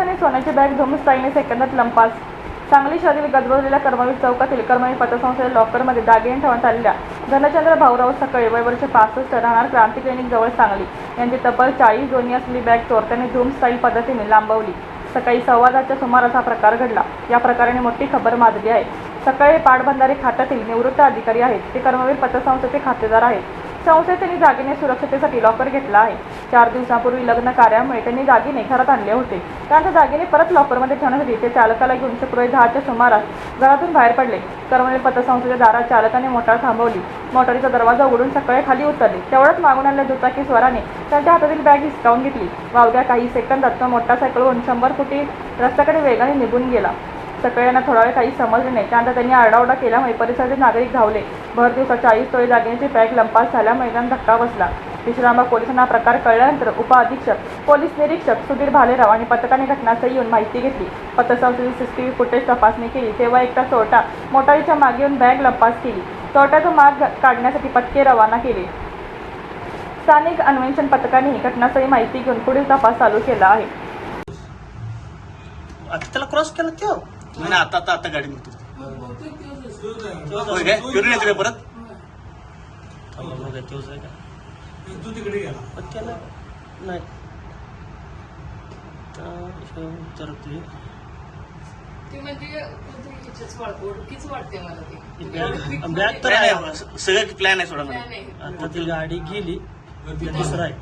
आणि सोन्याची बॅग धुमस्ताईने सेकंदात लंपास. सांगली शहरातील गजबजलेल्या कर्मवीर चौकातील कर्मवीर पतसंस्थेच्या लॉकरमध्ये दागिने ठेवण्यात आलेल्या धनचंद्र भाऊराव सकाळी वय वर्ष पासष्ट राहणार क्रांती क्लिनिक जवळ सांगली. यांची तब्बल चाळीस जोनी असलेली बॅग चोरट्याने धूम पद्धतीने लांबवली. सकाळी सव्वादाच्या सुमारास हा प्रकार घडला. या प्रकाराने मोठी खबर माजली आहे. सकाळी पाटबंधारे खात्यातील निवृत्त अधिकारी आहेत. ते कर्मवीर पतसंस्थेचे खातेदार आहेत. संस्थेत त्यांनी दागिने सुरक्षतेसाठी लॉकर घेतला आहे. चार दिवसांपूर्वी लग्न कार्यामुळे त्यांनी दागिने घरात आणले होते. त्यानंतर दागिने परत लॉकरमध्ये ठेवण्यासाठी ते चालकाला घेऊन शुक्रवारी दहाच्या सुमारास घरातून बाहेर पडले. करमले पतसंस्थेच्या दारात चालकाने मोटार थांबवली. मोटारीचा दरवाजा उघडून सकाळी खाली उतरले. तेवढ्याच मागून आलेल्या दुचाकी स्वराने त्यांच्या हातातील बॅग हिसकावून घेतली. वावग्या काही सेकंदात तो मोटारसायकलवरून शंभर फुटी रस्त्याकडे वेगाने निघून गेला. सकाळ्यांना थोडा वेळ काही समजले नाही. त्यानंतर त्यांनी आरडाओरडा केल्यामुळे परिसरातील नागरिक धावले. भर दिवसा चाळीस तोळे दागिन्याची बॅग लंपास झाल्यामुळे त्यांना धक्का बसला. विश्रामबाग पोलिसांना हा प्रकार कळल्यानंतर उपअधीक्षक पोलीस निरीक्षक सुधीर भालेराव आणि पथकाने घटनास्थळी येऊन माहिती घेतली. पथसंस्थेची सीसीटीव्ही फुटेज तपासणी केली. तेव्हा एकटा चोरटा मोटारीच्या मागे येऊन बॅग लंपास केली. चोरट्याचा माग काढण्यासाठी पथके रवाना केले. स्थानिक अन्वेषण पथकानेही घटनास्थळी माहिती घेऊन पुढील तपास चालू केला आहे. आता त्याला क्रॉस केला नाही, आता आता आता गाडी परत? तू तिकडे गेला. त्याला नाही. तर विचारतोय. ती म्हणजे ओळखीच वाटते मला ती. बॅग तर आहे सगळं प्लॅन आहे सोडा नाही. आता ती गाडी गेली. दुसरा आहे.